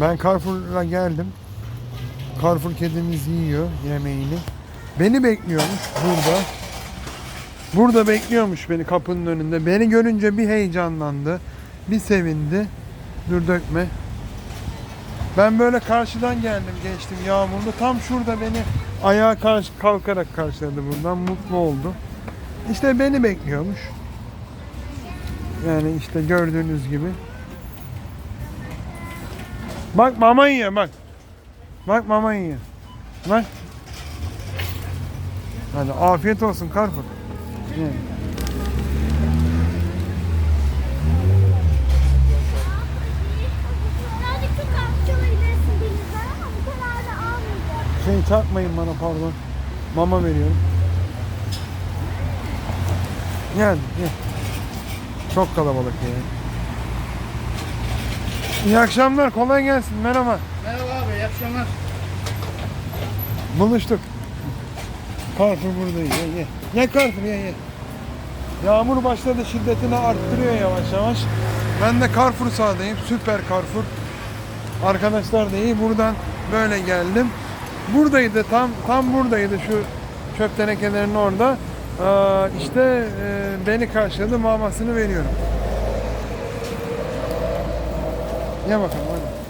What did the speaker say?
Ben Carrefour'a geldim. Carrefour kedimiz yiyor yemeğini. Beni bekliyormuş burada. Burada bekliyormuş beni kapının önünde. Beni görünce bir heyecanlandı. Bir sevindi. Dur dökme. Ben böyle karşıdan geldim geçtim yağmurlu. Tam şurada beni ayağa karşı kalkarak karşıladı buradan. Mutlu oldu. İşte beni bekliyormuş. Yani işte gördüğünüz gibi. Bak mama yiyor bak. Bak mama yiyor. Bak. Hadi afiyet olsun almayacak. Şey çarpmayın bana pardon. Mama veriyorum. Gel gel. Çok kalabalık ya. İyi akşamlar kolay gelsin merhaba. Merhaba abi, iyi akşamlar. Buluştuk. Carrefour burada ye ye. Ye Carrefour ye ye. Yağmur başladı şiddetini arttırıyor yavaş yavaş. Ben de Carrefour sahadayım. Süper Carrefour. Arkadaşlar da iyi. Buradan böyle geldim. Buradaydı tam tam buradaydı şu çöp tenekelerinin orada. Aa, işte e, beni karşıladı mamasını veriyorum. Ye bakalım hadi.